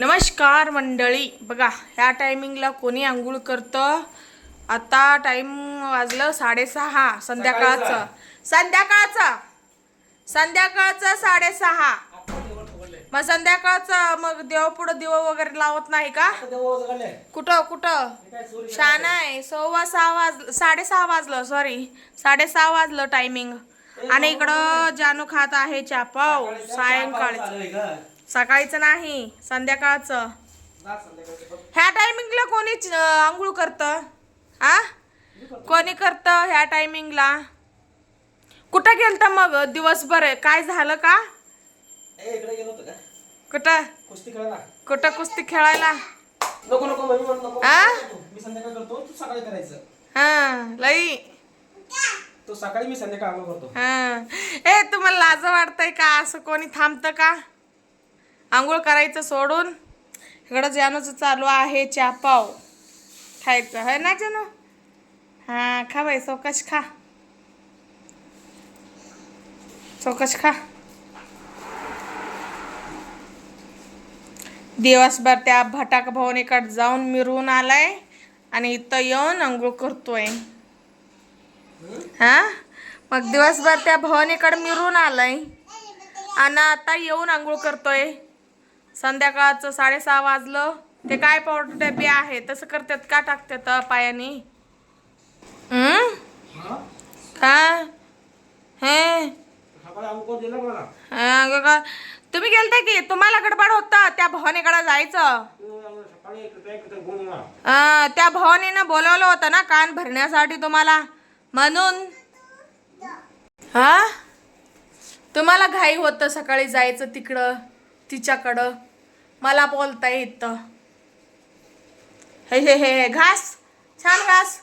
नमस्कार मंडळी. बघा ह्या टायमिंगला कोणी आंघोळ करतं? आता टाइम वाजलं साडेसहा संध्याकाळचं. संध्याकाळचं. संध्याकाळचं साडेसहा. मग संध्याकाळचं मग देव पुढं दिव वगैरे लावत नाही का? कुठं कुठं? छान आहे. सव्वा सहा वाज साडेसहा वाजलं सॉरी साडेसहा वाजलं टायमिंग आणि इकडं जानू खात आहे चापाव. सायंकाळचं. सकाळीचं नाही संध्याकाळचं. ह्या टायमिंगला कोणी आंघोळ करतं? आ? कोणी करतं ह्या टायमिंगला कुठं गेलतं मग दिवसभर? काय झालं का? कुठं? कुठं कुस्ती खेळायला? हा लई. तू सकाळी मी संध्याकाळ करतो. हा. ए तुम्हाला लाज वाटतंय का? असं कोणी थांबतं का? आंघोळ करायचं सोडून. इकडं जानूचं चालू आहे चापाव खायचं है ना जानू? हा खा बाई चौकश खा. चौकश खा. दिवसभर त्या भटाक भवनीकडे जाऊन मिरवून आलाय आणि इथं येऊन आंघोळ करतोय. हा? मग दिवसभर त्या भवनीकडे मिरून आलाय. आणि आता येऊन आंघोळ करतोय. संध्याकाळचं साडेसहा वाजलं. ते काय पावडर डबे आहे? तसं करतात का टाकतात पायानी? हम्म? हा? का हे? हा, तुम्ही गेलते की? तुम्हाला गडबड होता. त्या भवानीकडे जायचं. अं, त्या भवानीनं बोलवलं होतं ना कान भरण्यासाठी तुम्हाला. म्हणून. हा? तुम्हाला घाई होतं सकाळी जायचं तिकडं? तिच्याकडं. मला बोलता येतं. हे हे हे हे, घास. छान घास.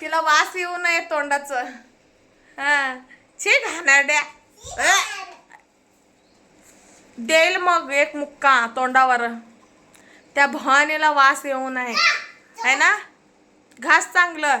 तिला वास येऊ नये तोंडाचं. हा. छे घाणारड्या. देईल मग एक मुक्का तोंडावर. त्या भवानीला वास येऊ नये. है ना? घास चांगलं.